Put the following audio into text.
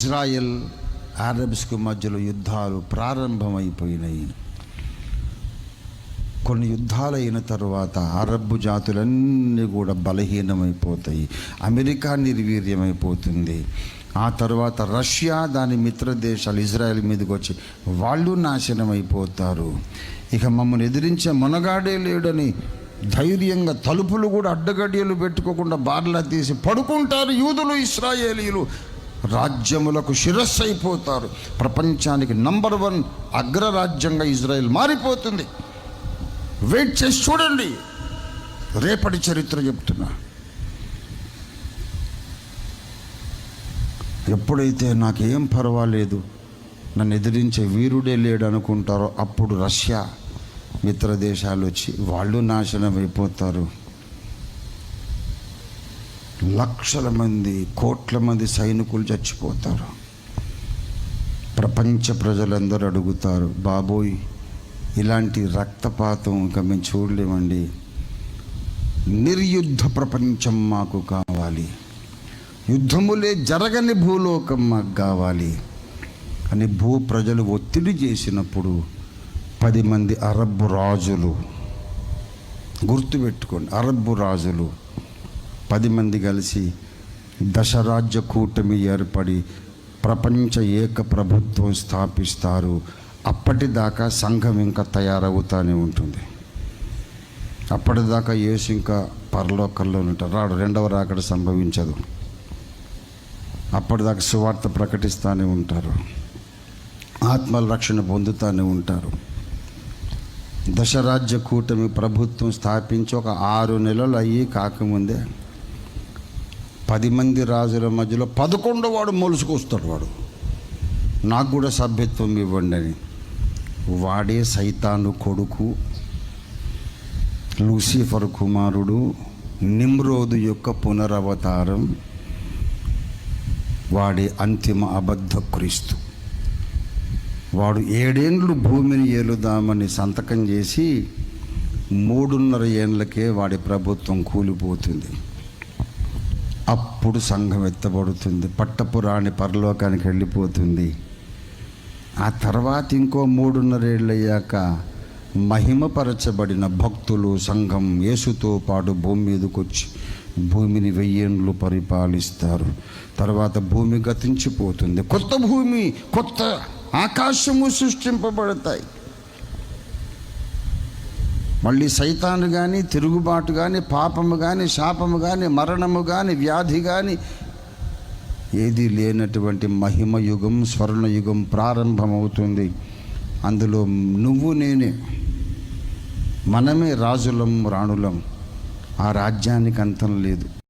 Israel అరబ్స్కు మధ్యలో యుద్ధాలు ప్రారంభమైపోయినాయి. కొన్ని యుద్ధాలు అయిన తర్వాత అరబ్బు జాతులన్నీ కూడా బలహీనమైపోతాయి. అమెరికా నిర్వీర్యమైపోతుంది. ఆ తర్వాత రష్యా దాని మిత్ర దేశాలు ఇజ్రాయెల్ మీదకి వచ్చి వాళ్ళు నాశనం అయిపోతారు ఇక మమ్మల్ని ఎదిరించే మునగాడే లేడని ధైర్యంగా తలుపులు కూడా అడ్డగడియలు పెట్టుకోకుండా బార్లా తీసి పడుకుంటారు యూదులు ఇస్రాయేలీలు. రాజ్యములకు శిరస్సు అయిపోతారు ప్రపంచానికి నంబర్ వన్ అగ్రరాజ్యంగా ఇజ్రాయెల్ మారిపోతుంది. వెయిట్ చేసి చూడండి. రేపటి చరిత్ర చెప్తున్నా. ఎప్పుడైతే నాకేం పర్వాలేదు నన్ను ఎదిరించే వీరుడే లేడు అనుకుంటారో అప్పుడు రష్యా మిత్ర దేశాలు వచ్చి వాళ్ళు నాశనం అయిపోతారు లక్షల మంది కోట్ల మంది సైనికులు చచ్చిపోతారు. ప్రపంచ ప్రజలందరూ అడుగుతారు బాబోయ్ ఇలాంటి రక్తపాతం ఇంకా మేము చూడలేమండి. నిర్యుద్ధ ప్రపంచం మాకు కావాలి. యుద్ధములే జరగని భూలోకం మాకు కావాలి. అని భూ ప్రజలు ఒత్తిడి చేసినప్పుడు పది మంది అరబ్బు రాజులు గుర్తుపెట్టుకోండి అరబ్బు రాజులు పది మంది కలిసి దశరాజ్య కూటమి ఏర్పడి ప్రపంచ ఏక ప్రభుత్వం స్థాపిస్తారు. అప్పటిదాకా సంఘం ఇంకా తయారవుతానే ఉంటుంది. అప్పటిదాకా యేసు ఇంకా పరలోకంలో ఉంటారు రాడు రెండవ రాకడ సంభవించదు. అప్పటిదాకా సువార్త ప్రకటిస్తూనే ఉంటారు. ఆత్మల రక్షణ పొందుతూనే ఉంటారు. దశరాజ్య కూటమి ప్రభుత్వం స్థాపించి ఒక ఆరు నెలలు అయ్యి కాకముందే పది మంది రాజుల మధ్యలో పదకొండో వాడు మొలుసుకొస్తాడు వాడు. నాకు కూడా సభ్యత్వం ఇవ్వండి అని. వాడే సైతాను కొడుకు లూసిఫర్ కుమారుడు నిమ్రోదు యొక్క పునరవతారం వాడి అంతిమ అబద్ధ క్రీస్తు. వాడు ఏడేండ్లు భూమిని ఏలుదామని సంతకం చేసి మూడున్నర ఏండ్లకే వాడి ప్రభుత్వం కూలిపోతుంది. అప్పుడు సంఘం ఎత్తబడుతుంది. పట్టపురాణి పరలోకానికి వెళ్ళిపోతుంది. ఆ తర్వాత ఇంకో మూడున్నరేళ్ళు అయ్యాక మహిమపరచబడిన భక్తులు సంఘం యేసుతో పాటు భూమి మీదకి వచ్చి భూమిని వెయ్యేండ్లు పరిపాలిస్తారు. తర్వాత భూమి గతించిపోతుంది. కొత్త భూమి కొత్త ఆకాశము సృష్టింపబడతాయి. మళ్ళీ సైతాను కానీ తిరుగుబాటు కానీ పాపము కానీ శాపము కానీ మరణము కానీ వ్యాధి కానీ ఏది లేనటువంటి మహిమ యుగం స్వర్ణ యుగం ప్రారంభమవుతుంది. అందులో నువ్వు నేనే. మనమే రాజులం రాణులం. ఆ రాజ్యానికి అంతం లేదు.